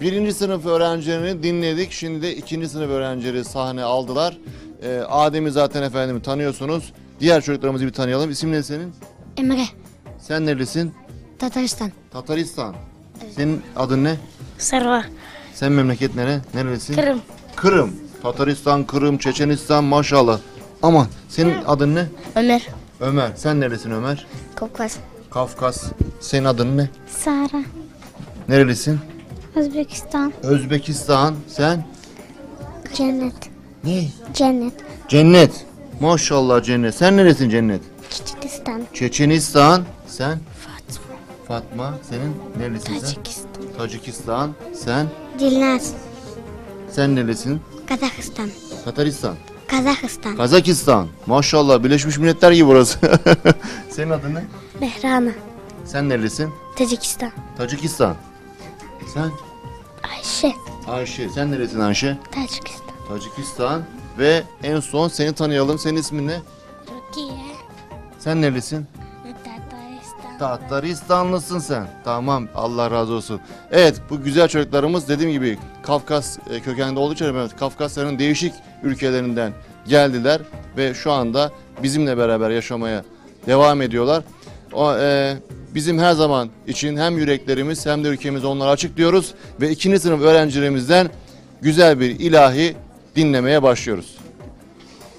Birinci sınıf öğrencilerini dinledik. Şimdi de ikinci sınıf öğrencileri sahne aldılar. Ee, Adem'i zaten efendim tanıyorsunuz. Diğer çocuklarımızı bir tanıyalım. İsim ne senin? Emre. Sen nerelisin? Tataristan. Tataristan. Senin adın ne? Sarva. Sen memleket nere? Nerelisin? Kırım. Kırım. Tataristan, Kırım, Çeçenistan maşallah. Aman senin adın ne? Ömer. Ömer. Sen neresin Ömer? Kafkas. Kafkas. Senin adın ne? Sara. Nerelisin? Özbekistan. Özbekistan. Sen? Cennet. Ne? Cennet. Cennet. Maşallah cennet. Sen neresin cennet? Çiçekistan. Çeçenistan. Sen? Fatma. Fatma. Senin nerelisin sen? Tacikistan. Tacikistan. Sen? Dilnaz. Sen neresin? Kazakistan. Tataristan. Kazakistan. Kazakistan. Maşallah Birleşmiş Milletler gibi burası. Senin adın ne? Behrana. Sen nerelisin? Tacikistan. Tacikistan. Sen? Ayşe. Ayşe. Sen neresin Ayşe? Tacikistan. Tacikistan. Ve en son seni tanıyalım. Senin ismin ne? Türkiye. Sen nerelisin? Tataristan. Tataristanlısın sen. Tamam Allah razı olsun. Evet bu güzel çocuklarımız dediğim gibi Kafkas e, kökenli olduğu için evet, Kafkasların değişik ülkelerinden geldiler ve şu anda bizimle beraber yaşamaya devam ediyorlar. O, e, bizim her zaman için hem yüreklerimiz hem de ülkemiz onlara açık diyoruz ve ikinci sınıf öğrencilerimizden güzel bir ilahi dinlemeye başlıyoruz.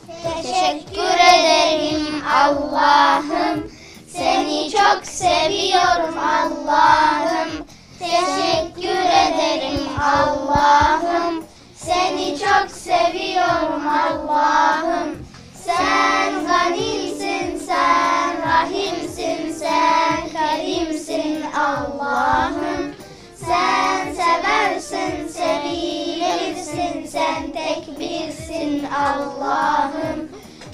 Teşekkür ederim Allah'ım. Seni çok seviyorum Allah'ım. Birsin Allah'ım.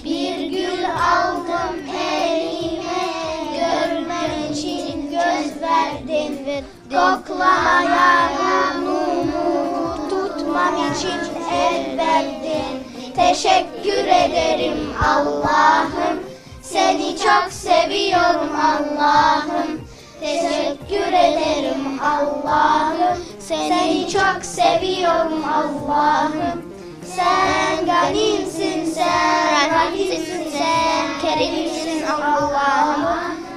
Bir gül aldım elime, görmem için göz verdin. Koklamaya burnumu tutmam için el verdin. Teşekkür ederim Allah'ım. Seni çok seviyorum Allah'ım. Teşekkür ederim Allah'ım. Seni çok seviyorum Allah'ım. Sen ganimsin, sen rahimsin, sen kerimsin Allah'ım.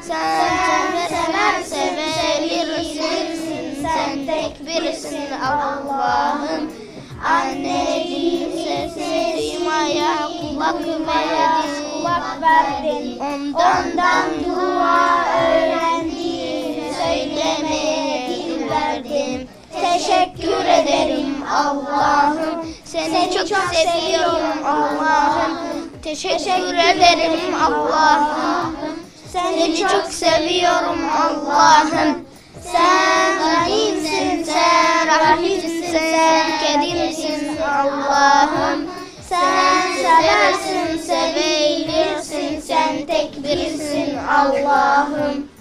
Sen seversen sevilirsin, sen tek birisin Allah'ım. Anneciğim sesime kulak verdin, kulak verdin. Ondan dua öğrendim, söylemeye dil verdim. Teşekkür ederim Allah'ım. Seni çok seviyorum Allah'ım. Teşekkür ederim Allah'ım. Seni çok seviyorum Allah'ım. Sen ganimsin, sen rahimsin, sen kerimsin Allah'ım. Sen seversin, sevilirsin, sen tek birisin Allah'ım.